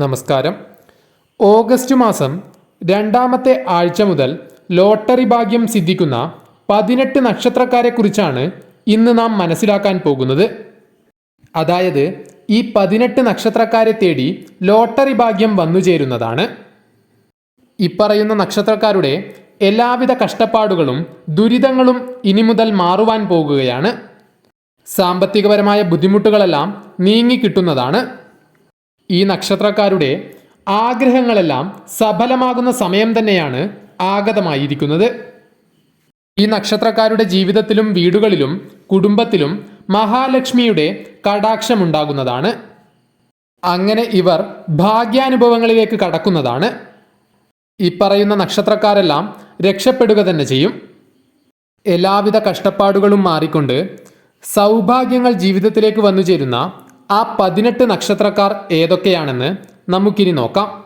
നമസ്കാരം. ഓഗസ്റ്റ് മാസം രണ്ടാമത്തെ ആഴ്ച മുതൽ ലോട്ടറി ഭാഗ്യം സിദ്ധിക്കുന്ന പതിനെട്ട് നക്ഷത്രക്കാരെക്കുറിച്ചാണ് ഇന്ന് നാം മനസ്സിലാക്കാൻ പോകുന്നത്. അതായത് ഈ പതിനെട്ട് നക്ഷത്രക്കാരെ തേടി ലോട്ടറി ഭാഗ്യം വന്നു ചേരുന്നതാണ്. ഇപ്പറയുന്ന നക്ഷത്രക്കാരുടെ എല്ലാവിധ കഷ്ടപ്പാടുകളും ദുരിതങ്ങളും ഇനി മുതൽ മാറുവാൻ പോകുകയാണ്. സാമ്പത്തികപരമായ ബുദ്ധിമുട്ടുകളെല്ലാം നീങ്ങിക്കിട്ടുന്നതാണ് ഈ നക്ഷത്രക്കാരുടെ ആഗ്രഹങ്ങളെല്ലാം സഫലമാകുന്ന സമയം തന്നെയാണ് ആഗതമായിരിക്കുന്നത്. ഈ നക്ഷത്രക്കാരുടെ ജീവിതത്തിലും വീടുകളിലും കുടുംബത്തിലും മഹാലക്ഷ്മിയുടെ കടാക്ഷമുണ്ടാകുന്നതാണ്. അങ്ങനെ ഇവർ ഭാഗ്യാനുഭവങ്ങളിലേക്ക് കടക്കുന്നതാണ്. ഈ പറയുന്ന നക്ഷത്രക്കാരെല്ലാം രക്ഷപ്പെടുക തന്നെ ചെയ്യും. എല്ലാവിധ കഷ്ടപ്പാടുകളും മാറിക്കൊണ്ട് സൗഭാഗ്യങ്ങൾ ജീവിതത്തിലേക്ക് വന്നു ചേരുന്ന ആ പതിനെട്ട് നക്ഷത്രക്കാർ ഏതൊക്കെയാണെന്ന് നമുക്കിനി നോക്കാം.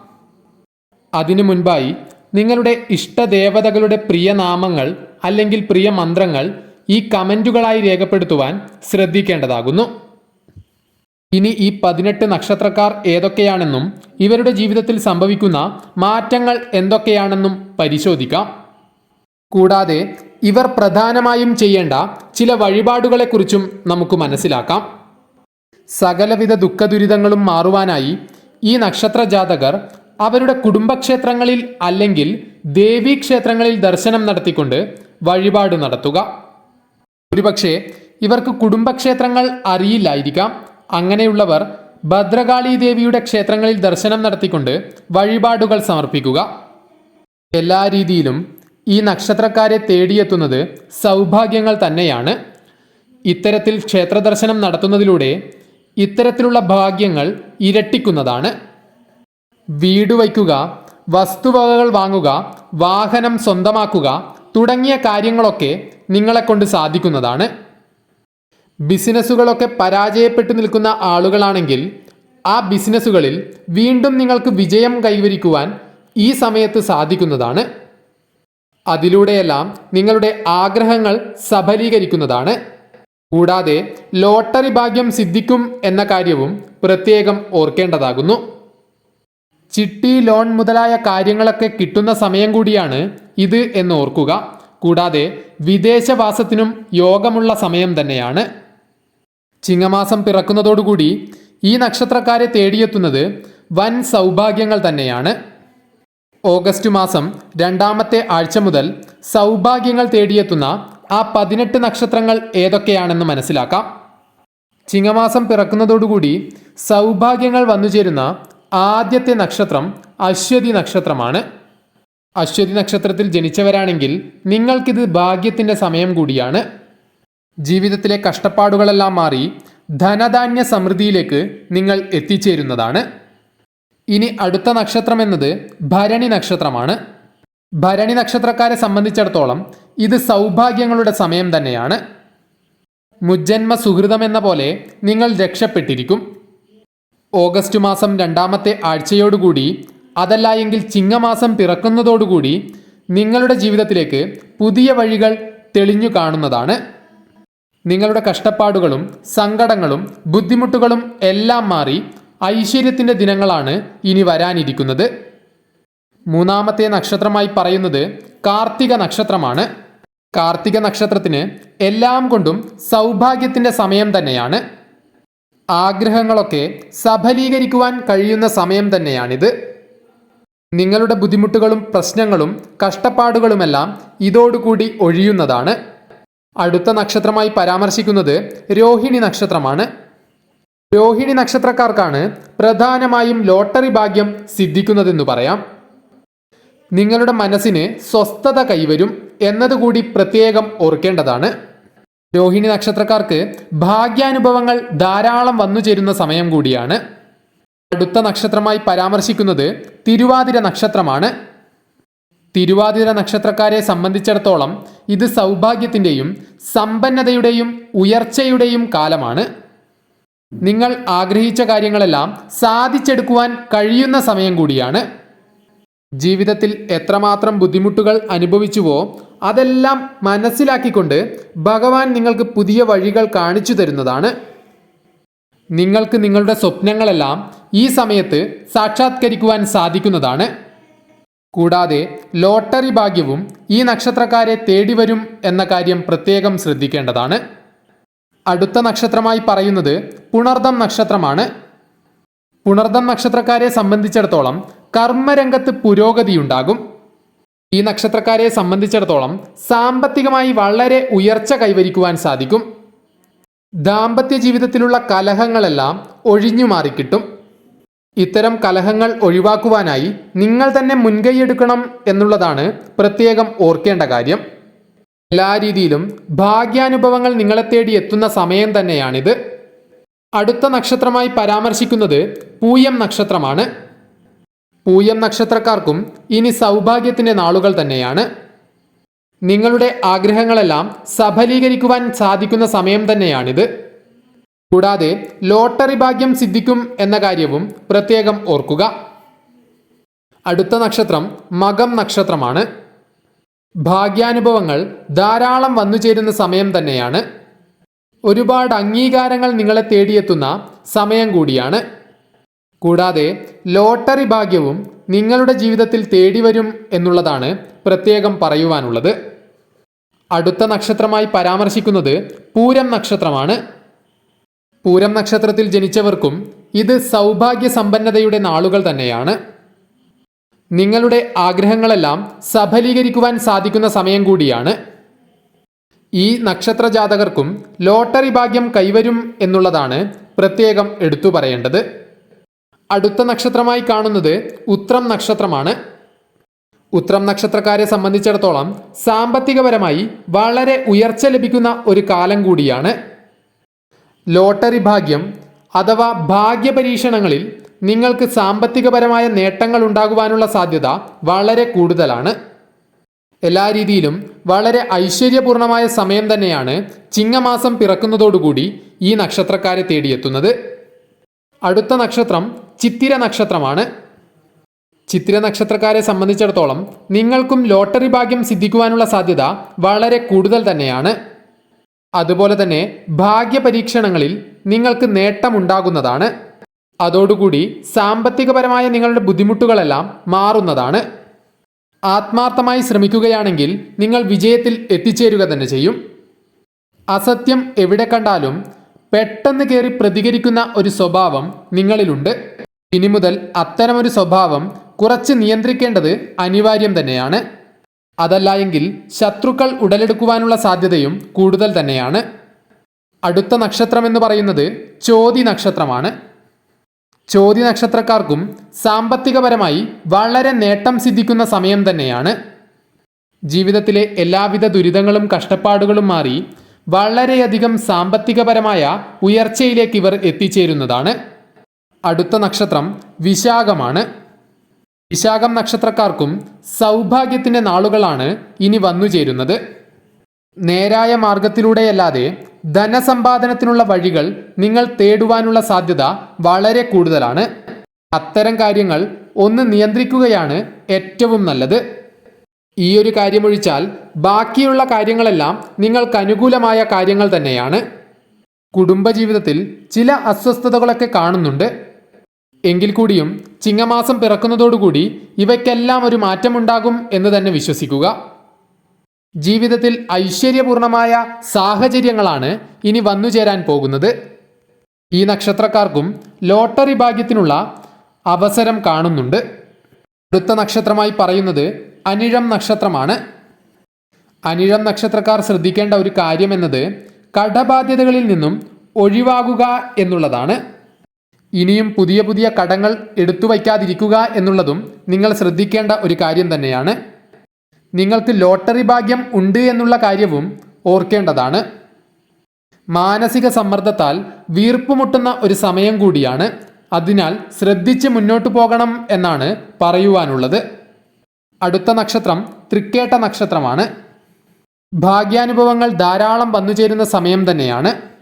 അതിനു മുൻപായി നിങ്ങളുടെ ഇഷ്ടദേവതകളുടെ പ്രിയ നാമങ്ങൾ അല്ലെങ്കിൽ പ്രിയ മന്ത്രങ്ങൾ ഈ കമന്റുകളായി രേഖപ്പെടുത്തുവാൻ ശ്രദ്ധിക്കേണ്ടതാകുന്നു. ഇനി ഈ പതിനെട്ട് നക്ഷത്രക്കാർ ഏതൊക്കെയാണെന്നും ഇവരുടെ ജീവിതത്തിൽ സംഭവിക്കുന്ന മാറ്റങ്ങൾ എന്തൊക്കെയാണെന്നും പരിശോധിക്കാം. കൂടാതെ ഇവർ പ്രധാനമായും ചെയ്യേണ്ട ചില വഴിപാടുകളെക്കുറിച്ചും നമുക്ക് മനസ്സിലാക്കാം. സകലവിധ ദുഃഖദുരിതങ്ങളും മാറുവാനായി ഈ നക്ഷത്ര ജാതകർ അവരുടെ കുടുംബക്ഷേത്രങ്ങളിൽ അല്ലെങ്കിൽ ദേവീക്ഷേത്രങ്ങളിൽ ദർശനം നടത്തിക്കൊണ്ട് വഴിപാട് നടത്തുക. ഒരുപക്ഷെ ഇവർക്ക് കുടുംബക്ഷേത്രങ്ങൾ അറിയില്ലായിരിക്കാം. അങ്ങനെയുള്ളവർ ഭദ്രകാളി ദേവിയുടെ ക്ഷേത്രങ്ങളിൽ ദർശനം നടത്തിക്കൊണ്ട് വഴിപാടുകൾ സമർപ്പിക്കുക. എല്ലാ രീതിയിലും ഈ നക്ഷത്രക്കാരെ തേടിയെത്തുന്നത് സൗഭാഗ്യങ്ങൾ തന്നെയാണ്. ഇത്തരത്തിൽ ക്ഷേത്രദർശനം നടത്തുന്നതിലൂടെ ഇത്തരത്തിലുള്ള ഭാഗ്യങ്ങൾ ഇരട്ടിക്കുന്നതാണ്. വീട് വയ്ക്കുക വസ്തുവകകൾ വാങ്ങുക വാഹനം സ്വന്തമാക്കുക തുടങ്ങിയ കാര്യങ്ങളൊക്കെ നിങ്ങളെ കൊണ്ട് സാധിക്കുന്നതാണ്. ബിസിനസ്സുകളൊക്കെ പരാജയപ്പെട്ടു നിൽക്കുന്ന ആളുകളാണെങ്കിൽ ആ ബിസിനസ്സുകളിൽ വീണ്ടും നിങ്ങൾക്ക് വിജയം കൈവരിക്കുവാൻ ഈ സമയത്ത് സാധിക്കുന്നതാണ്. അതിലൂടെയെല്ലാം നിങ്ങളുടെ ആഗ്രഹങ്ങൾ സഫലീകരിക്കുന്നതാണ്. കൂടാതെ ലോട്ടറി ഭാഗ്യം സിദ്ധിക്കും എന്ന കാര്യവും പ്രത്യേകം ഓർക്കേണ്ടതാകുന്നു. ചിട്ടി ലോൺ മുതലായ കാര്യങ്ങളൊക്കെ കിട്ടുന്ന സമയം കൂടിയാണ് ഇത് എന്ന് ഓർക്കുക. കൂടാതെ വിദേശവാസത്തിനും യോഗമുള്ള സമയം തന്നെയാണ്. ചിങ്ങമാസം പിറക്കുന്നതോടുകൂടി ഈ നക്ഷത്രക്കാരെ തേടിയെത്തുന്നത് വൻ സൗഭാഗ്യങ്ങൾ തന്നെയാണ്. ഓഗസ്റ്റ് മാസം രണ്ടാമത്തെ ആഴ്ച മുതൽ സൗഭാഗ്യങ്ങൾ തേടിയെത്തുന്ന ആ പതിനെട്ട് നക്ഷത്രങ്ങൾ ഏതൊക്കെയാണെന്ന് മനസ്സിലാക്കാം. ചിങ്ങമാസം പിറക്കുന്നതോടുകൂടി സൗഭാഗ്യങ്ങൾ വന്നുചേരുന്ന ആദ്യത്തെ നക്ഷത്രം അശ്വതി നക്ഷത്രമാണ്. അശ്വതി നക്ഷത്രത്തിൽ ജനിച്ചവരാണെങ്കിൽ നിങ്ങൾക്കിത് ഭാഗ്യത്തിന്റെ സമയം കൂടിയാണ്. ജീവിതത്തിലെ കഷ്ടപ്പാടുകളെല്ലാം മാറി ധനധാന്യ സമൃദ്ധിയിലേക്ക് നിങ്ങൾ എത്തിച്ചേരുന്നതാണ്. ഇനി അടുത്ത നക്ഷത്രം എന്നത് ഭരണി നക്ഷത്രമാണ്. ഭരണി നക്ഷത്രക്കാരെ സംബന്ധിച്ചിടത്തോളം ഇത് സൗഭാഗ്യങ്ങളുടെ സമയം തന്നെയാണ്. മുജ്ജന്മ സുഹൃതം എന്ന പോലെ നിങ്ങൾ രക്ഷപ്പെട്ടിരിക്കും. ഓഗസ്റ്റ് മാസം രണ്ടാമത്തെ ആഴ്ചയോടുകൂടി അതല്ല എങ്കിൽ ചിങ്ങമാസം പിറക്കുന്നതോടുകൂടി നിങ്ങളുടെ ജീവിതത്തിലേക്ക് പുതിയ വഴികൾ തെളിഞ്ഞു കാണുന്നതാണ്. നിങ്ങളുടെ കഷ്ടപ്പാടുകളും സങ്കടങ്ങളും ബുദ്ധിമുട്ടുകളും എല്ലാം മാറി ഐശ്വര്യത്തിന്റെ ദിനങ്ങളാണ് ഇനി വരാനിരിക്കുന്നത്. മൂന്നാമത്തെ നക്ഷത്രമായി പറയുന്നത് കാർത്തിക നക്ഷത്രമാണ്. കാർത്തിക നക്ഷത്രത്തിന് എല്ലാം കൊണ്ടും സൗഭാഗ്യത്തിന്റെ സമയം തന്നെയാണ്. ആഗ്രഹങ്ങളൊക്കെ സഫലീകരിക്കുവാൻ കഴിയുന്ന സമയം തന്നെയാണിത്. നിങ്ങളുടെ ബുദ്ധിമുട്ടുകളും പ്രശ്നങ്ങളും കഷ്ടപ്പാടുകളുമെല്ലാം ഇതോടുകൂടി ഒഴിയുന്നതാണ്. അടുത്ത നക്ഷത്രമായി പരാമർശിക്കുന്നത് രോഹിണി നക്ഷത്രമാണ്. രോഹിണി നക്ഷത്രക്കാർക്കാണ് പ്രധാനമായും ലോട്ടറി ഭാഗ്യം സിദ്ധിക്കുന്നതെന്ന് പറയാം. നിങ്ങളുടെ മനസ്സിന് സ്വസ്ഥത കൈവരും. എന്നതുകൂടി പ്രത്യേകം ഓർക്കേണ്ടതാണ്. രോഹിണി നക്ഷത്രക്കാർക്ക് ഭാഗ്യാനുഭവങ്ങൾ ധാരാളം വന്നു ചേരുന്ന സമയം കൂടിയാണ്. അടുത്ത നക്ഷത്രമായി പരാമർശിക്കുന്നത് തിരുവാതിര നക്ഷത്രമാണ്. തിരുവാതിര നക്ഷത്രക്കാരെ സംബന്ധിച്ചിടത്തോളം ഇത് സൗഭാഗ്യത്തിന്റെയും സമ്പന്നതയുടെയും ഉയർച്ചയുടെയും കാലമാണ്. നിങ്ങൾ ആഗ്രഹിച്ച കാര്യങ്ങളെല്ലാം സാധിച്ചെടുക്കുവാൻ കഴിയുന്ന സമയം കൂടിയാണ്. ജീവിതത്തിൽ എത്രമാത്രം ബുദ്ധിമുട്ടുകൾ അനുഭവിച്ചുവോ അതെല്ലാം മനസ്സിലാക്കിക്കൊണ്ട് ഭഗവാൻ നിങ്ങൾക്ക് പുതിയ വഴികൾ കാണിച്ചു തരുന്നതാണ്. നിങ്ങൾക്ക് നിങ്ങളുടെ സ്വപ്നങ്ങളെല്ലാം ഈ സമയത്ത് സാക്ഷാത്കരിക്കുവാൻ സാധിക്കുന്നതാണ്. കൂടാതെ ലോട്ടറി ഭാഗ്യവും ഈ നക്ഷത്രക്കാരെ തേടി വരും എന്ന കാര്യം പ്രത്യേകം ശ്രദ്ധിക്കേണ്ടതാണ്. അടുത്ത നക്ഷത്രമായി പറയുന്നത് പുണർദം നക്ഷത്രമാണ്. പുണർദം നക്ഷത്രക്കാരെ സംബന്ധിച്ചിടത്തോളം കർമ്മരംഗത്ത് പുരോഗതിയുണ്ടാകും. ഈ നക്ഷത്രക്കാരെ സംബന്ധിച്ചിടത്തോളം സാമ്പത്തികമായി വളരെ ഉയർച്ച കൈവരിക്കുവാൻ സാധിക്കും. ദാമ്പത്യ ജീവിതത്തിലുള്ള കലഹങ്ങളെല്ലാം ഒഴിഞ്ഞു മാറിക്കിട്ടും. ഇത്തരം കലഹങ്ങൾ ഒഴിവാക്കുവാനായി നിങ്ങൾ തന്നെ മുൻകൈയെടുക്കണം എന്നുള്ളതാണ് പ്രത്യേകം ഓർക്കേണ്ട കാര്യം. എല്ലാ രീതിയിലും ഭാഗ്യാനുഭവങ്ങൾ നിങ്ങളെ തേടി എത്തുന്ന സമയം തന്നെയാണിത്. അടുത്ത നക്ഷത്രമായി പരാമർശിക്കുന്നത് പൂയം നക്ഷത്രമാണ്. പൂയം നക്ഷത്രക്കാർക്കും ഇനി സൗഭാഗ്യത്തിന്റെ നാളുകൾ തന്നെയാണ്. നിങ്ങളുടെ ആഗ്രഹങ്ങളെല്ലാം സഫലീകരിക്കുവാൻ സാധിക്കുന്ന സമയം തന്നെയാണിത്. കൂടാതെ ലോട്ടറി ഭാഗ്യം സിദ്ധിക്കും എന്ന കാര്യവും പ്രത്യേകം ഓർക്കുക. അടുത്ത നക്ഷത്രം മകം നക്ഷത്രമാണ്. ഭാഗ്യാനുഭവങ്ങൾ ധാരാളം വന്നു ചേരുന്ന സമയം തന്നെയാണ്. ഒരുപാട് അംഗീകാരങ്ങൾ നിങ്ങളെ തേടിയെത്തുന്ന സമയം കൂടിയാണ്. കൂടാതെ ലോട്ടറി ഭാഗ്യവും നിങ്ങളുടെ ജീവിതത്തിൽ തേടി വരും എന്നുള്ളതാണ് പ്രത്യേകം പറയുവാനുള്ളത്. അടുത്ത നക്ഷത്രമായി പരാമർശിക്കുന്നത് പൂരം നക്ഷത്രമാണ്. പൂരം നക്ഷത്രത്തിൽ ജനിച്ചവർക്കും ഇത് സൗഭാഗ്യ സമ്പന്നതയുടെ നാളുകൾ തന്നെയാണ്. നിങ്ങളുടെ ആഗ്രഹങ്ങളെല്ലാം സഫലീകരിക്കുവാൻ സാധിക്കുന്ന സമയം കൂടിയാണ്. ഈ നക്ഷത്ര ജാതകർക്കും ലോട്ടറി ഭാഗ്യം കൈവരും എന്നുള്ളതാണ് പ്രത്യേകം എടുത്തു പറയേണ്ടത്. അടുത്ത നക്ഷത്രമായി കാണുന്നത് ഉത്രം നക്ഷത്രമാണ്. ഉത്രം നക്ഷത്രക്കാരെ സംബന്ധിച്ചിടത്തോളം സാമ്പത്തികപരമായി വളരെ ഉയർച്ച ലഭിക്കുന്ന ഒരു കാലം കൂടിയാണ്. ലോട്ടറി ഭാഗ്യം അഥവാ ഭാഗ്യപരീക്ഷണങ്ങളിൽ നിങ്ങൾക്ക് സാമ്പത്തികപരമായ നേട്ടങ്ങൾ ഉണ്ടാകുവാനുള്ള സാധ്യത വളരെ കൂടുതലാണ്. എല്ലാ രീതിയിലും വളരെ ഐശ്വര്യപൂർണമായ സമയം തന്നെയാണ് ചിങ്ങമാസം പിറക്കുന്നതോടുകൂടി ഈ നക്ഷത്രക്കാരെ തേടിയെത്തുന്നത്. അടുത്ത നക്ഷത്രം ചിത്തിര നക്ഷത്രമാണ്. ചിത്തിര നക്ഷത്രക്കാരെ സംബന്ധിച്ചിടത്തോളം നിങ്ങൾക്കും ലോട്ടറി ഭാഗ്യം സിദ്ധിക്കുവാനുള്ള സാധ്യത വളരെ കൂടുതൽ തന്നെയാണ്. അതുപോലെ തന്നെ ഭാഗ്യ പരീക്ഷണങ്ങളിൽ നിങ്ങൾക്ക് നേട്ടമുണ്ടാകുന്നതാണ്. അതോടുകൂടി സാമ്പത്തികപരമായ നിങ്ങളുടെ ബുദ്ധിമുട്ടുകളെല്ലാം മാറുന്നതാണ്. ആത്മാർത്ഥമായി ശ്രമിക്കുകയാണെങ്കിൽ നിങ്ങൾ വിജയത്തിൽ എത്തിച്ചേരുക തന്നെ ചെയ്യും. അസത്യം എവിടെ കണ്ടാലും പെട്ടെന്ന് കയറി പ്രതികരിക്കുന്ന ഒരു സ്വഭാവം നിങ്ങളിലുണ്ട്. ഇനി മുതൽ അത്തരമൊരു സ്വഭാവം കുറച്ച് നിയന്ത്രിക്കേണ്ടത് അനിവാര്യം തന്നെയാണ്. അതല്ല എങ്കിൽ ശത്രുക്കൾ ഉടലെടുക്കുവാനുള്ള സാധ്യതയും കൂടുതൽ തന്നെയാണ്. അടുത്ത നക്ഷത്രം എന്ന് പറയുന്നത് ചോതി നക്ഷത്രമാണ്. ചോതി നക്ഷത്രക്കാർക്കും സാമ്പത്തികപരമായി വളരെ നേട്ടം സിദ്ധിക്കുന്ന സമയം തന്നെയാണ്. ജീവിതത്തിലെ എല്ലാവിധ ദുരിതങ്ങളും കഷ്ടപ്പാടുകളും മാറി വളരെയധികം സാമ്പത്തികപരമായ ഉയർച്ചയിലേക്ക് ഇവർ എത്തിച്ചേരുന്നതാണ്. അടുത്ത നക്ഷത്രം വിശാഖമാണ്. വിശാഖം നക്ഷത്രക്കാർക്കും സൗഭാഗ്യത്തിന്റെ നാളുകളാണ് ഇനി വന്നു ചേരുന്നത്. നേരായ മാർഗത്തിലൂടെയല്ലാതെ ധനസമ്പാദനത്തിനുള്ള വഴികൾ നിങ്ങൾ തേടുവാനുള്ള സാധ്യത വളരെ കൂടുതലാണ്. അത്തരം കാര്യങ്ങൾ ഒന്ന് നിയന്ത്രിക്കുകയാണ് ഏറ്റവും നല്ലത്. ഈ ഒരു കാര്യമൊഴിച്ചാൽ ബാക്കിയുള്ള കാര്യങ്ങളെല്ലാം നിങ്ങൾക്ക് അനുകൂലമായ കാര്യങ്ങൾ തന്നെയാണ്. കുടുംബജീവിതത്തിൽ ചില അസ്വസ്ഥതകളൊക്കെ കാണുന്നുണ്ട്. എങ്കിൽ കൂടിയും ചിങ്ങമാസം പിറക്കുന്നതോടുകൂടി ഇവയ്ക്കെല്ലാം ഒരു മാറ്റമുണ്ടാകും എന്ന് തന്നെ വിശ്വസിക്കുക. ജീവിതത്തിൽ ഐശ്വര്യപൂർണമായ സാഹചര്യങ്ങളാണ് ഇനി വന്നു ചേരാൻ പോകുന്നത്. ഈ നക്ഷത്രക്കാർക്കും ലോട്ടറി ഭാഗ്യത്തിനുള്ള അവസരം കാണുന്നുണ്ട്. അടുത്ത നക്ഷത്രമായി പറയുന്നത് അനിഴം നക്ഷത്രമാണ്. അനിഴം നക്ഷത്രക്കാർ ശ്രദ്ധിക്കേണ്ട ഒരു കാര്യമെന്നത് കടബാധ്യതകളിൽ നിന്നും ഒഴിവാകുക എന്നുള്ളതാണ്. ഇനിയും പുതിയ പുതിയ കടങ്ങൾ എടുത്തു വയ്ക്കാതിരിക്കുക എന്നുള്ളതും നിങ്ങൾ ശ്രദ്ധിക്കേണ്ട ഒരു കാര്യം തന്നെയാണ്. നിങ്ങൾക്ക് ലോട്ടറി ഭാഗ്യം ഉണ്ട് എന്നുള്ള കാര്യവും ഓർക്കേണ്ടതാണ്. മാനസിക സമ്മർദ്ദത്താൽ വീർപ്പുമുട്ടുന്ന ഒരു സമയം കൂടിയാണ്. അതിനാൽ ശ്രദ്ധിച്ച് മുന്നോട്ട് പോകണം എന്നാണ് പറയുവാനുള്ളത്. അടുത്ത നക്ഷത്രം തൃക്കേട്ട നക്ഷത്രമാണ്. ഭാഗ്യാനുഭവങ്ങൾ ധാരാളം വന്നുചേരുന്ന സമയം തന്നെയാണ്.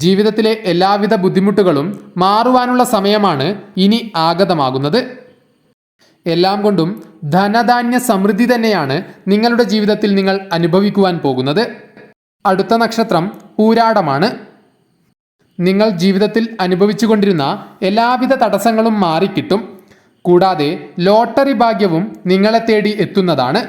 ജീവിതത്തിലെ എല്ലാവിധ ബുദ്ധിമുട്ടുകളും മാറുവാനുള്ള സമയമാണ് ഇനി ആഗതമാകുന്നത്. എല്ലാം കൊണ്ടും ധനധാന്യ സമൃദ്ധി തന്നെയാണ് നിങ്ങളുടെ ജീവിതത്തിൽ നിങ്ങൾ അനുഭവിക്കുവാൻ പോകുന്നത്. അടുത്ത നക്ഷത്രം പൂരാടമാണ് നിങ്ങൾ ജീവിതത്തിൽ അനുഭവിച്ചുകൊണ്ടിരുന്ന എല്ലാവിധ തടസ്സങ്ങളും മാറിക്കിട്ടും. കൂടാതെ ലോട്ടറി ഭാഗ്യവും നിങ്ങളെ തേടി എത്തുന്നതാണ്.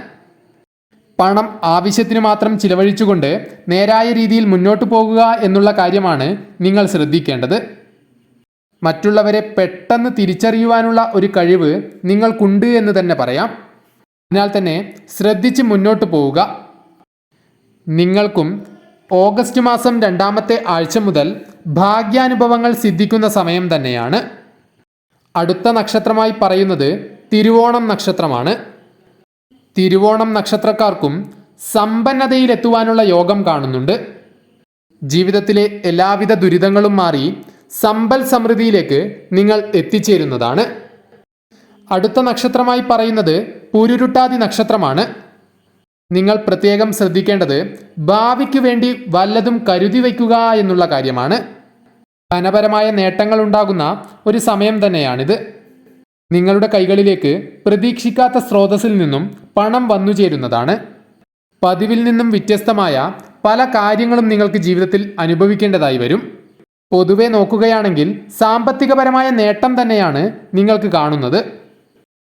പണം ആവശ്യത്തിന് മാത്രം ചിലവഴിച്ചുകൊണ്ട് നേരായ രീതിയിൽ മുന്നോട്ടു പോകുക എന്നുള്ള കാര്യമാണ് നിങ്ങൾ ശ്രദ്ധിക്കേണ്ടത്. മറ്റുള്ളവരെ പെട്ടെന്ന് തിരിച്ചറിയുവാനുള്ള ഒരു കഴിവ് നിങ്ങൾക്കുണ്ട് എന്ന് തന്നെ പറയാം. അതിനാൽ തന്നെ ശ്രദ്ധിച്ച് മുന്നോട്ട് പോവുക. നിങ്ങൾക്കും ഓഗസ്റ്റ് മാസം രണ്ടാമത്തെ ആഴ്ച മുതൽ ഭാഗ്യാനുഭവങ്ങൾ സിദ്ധിക്കുന്ന സമയം തന്നെയാണ്. അടുത്ത നക്ഷത്രമായി പറയുന്നത് തിരുവോണം നക്ഷത്രമാണ്. തിരുവോണം നക്ഷത്രക്കാർക്കും സമ്പന്നതയിലെത്തുവാനുള്ള യോഗം കാണുന്നുണ്ട്. ജീവിതത്തിലെ എല്ലാവിധ ദുരിതങ്ങളും മാറി സമ്പൽ സമൃദ്ധിയിലേക്ക് നിങ്ങൾ എത്തിച്ചേരുന്നതാണ്. അടുത്ത നക്ഷത്രമായി പറയുന്നത് പുരുരുട്ടാതി നക്ഷത്രമാണ്. നിങ്ങൾ പ്രത്യേകം ശ്രദ്ധിക്കേണ്ടത് ഭാവിക്ക് വേണ്ടി വല്ലതും കരുതി വയ്ക്കുക എന്നുള്ള കാര്യമാണ്. ധനപരമായ നേട്ടങ്ങൾ ഉണ്ടാകുന്ന ഒരു സമയം തന്നെയാണിത്. നിങ്ങളുടെ കൈകളിലേക്ക് പ്രതീക്ഷിക്കാത്ത സ്രോതസ്സിൽ നിന്നും പണം വന്നു ചേരുന്നതാണ്. പതിവിൽ നിന്നും വ്യത്യസ്തമായ പല കാര്യങ്ങളും നിങ്ങൾക്ക് ജീവിതത്തിൽ അനുഭവിക്കേണ്ടതായി വരും. പൊതുവെ നോക്കുകയാണെങ്കിൽ സാമ്പത്തികപരമായ നേട്ടം തന്നെയാണ് നിങ്ങൾക്ക് കാണുന്നത്.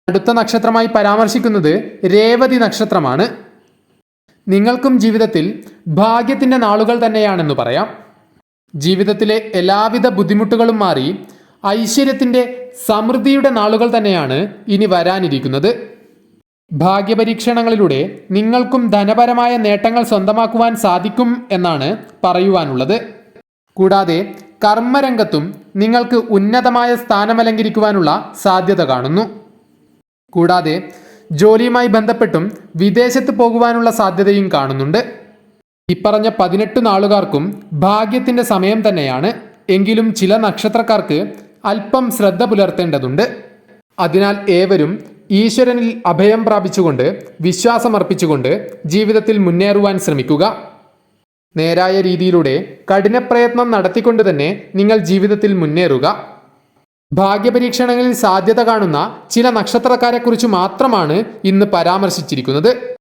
അടുത്ത നക്ഷത്രമായി പരാമർശിക്കുന്നത് രേവതി നക്ഷത്രമാണ്. നിങ്ങൾക്കും ജീവിതത്തിൽ ഭാഗ്യത്തിന്റെ നാളുകൾ തന്നെയാണെന്ന് പറയാം. ജീവിതത്തിലെ എല്ലാവിധ ബുദ്ധിമുട്ടുകളും മാറി ഐശ്വര്യത്തിന്റെ സമൃദ്ധിയുടെ നാളുകൾ തന്നെയാണ് ഇനി വരാനിരിക്കുന്നത്. ഭാഗ്യപരീക്ഷണങ്ങളിലൂടെ നിങ്ങൾക്കും ധനപരമായ നേട്ടങ്ങൾ സ്വന്തമാക്കുവാൻ സാധിക്കും എന്നാണ് പറയുവാനുള്ളത്. കൂടാതെ കർമ്മരംഗത്തും നിങ്ങൾക്ക് ഉന്നതമായ സ്ഥാനം സ്ഥാനമലങ്കരിക്കുവാനുള്ള സാധ്യത കാണുന്നു. കൂടാതെ ജോലിയുമായി ബന്ധപ്പെട്ടും വിദേശത്ത് പോകുവാനുള്ള സാധ്യതയും കാണുന്നുണ്ട്. ഇപ്പറഞ്ഞ പതിനെട്ട് നാളുകാർക്കും ഭാഗ്യത്തിന്റെ സമയം തന്നെയാണ്. എങ്കിലും ചില നക്ഷത്രക്കാർക്ക് അല്പം ശ്രദ്ധ പുലർത്തേണ്ടതുണ്ട്. അതിനാൽ ഏവരും ഈശ്വരനിൽ അഭയം പ്രാപിച്ചുകൊണ്ട് വിശ്വാസമർപ്പിച്ചുകൊണ്ട് ജീവിതത്തിൽ മുന്നേറുവാൻ ശ്രമിക്കുക. നേരായ രീതിയിലൂടെ കഠിനപ്രയത്നം നടത്തിക്കൊണ്ട് തന്നെ നിങ്ങൾ ജീവിതത്തിൽ മുന്നേറുക. ഭാഗ്യപരീക്ഷണങ്ങളിൽ സാധ്യത കാണുന്ന ചില നക്ഷത്രക്കാരെക്കുറിച്ച് മാത്രമാണ് ഇന്ന് പരാമർശിച്ചിരിക്കുന്നത്.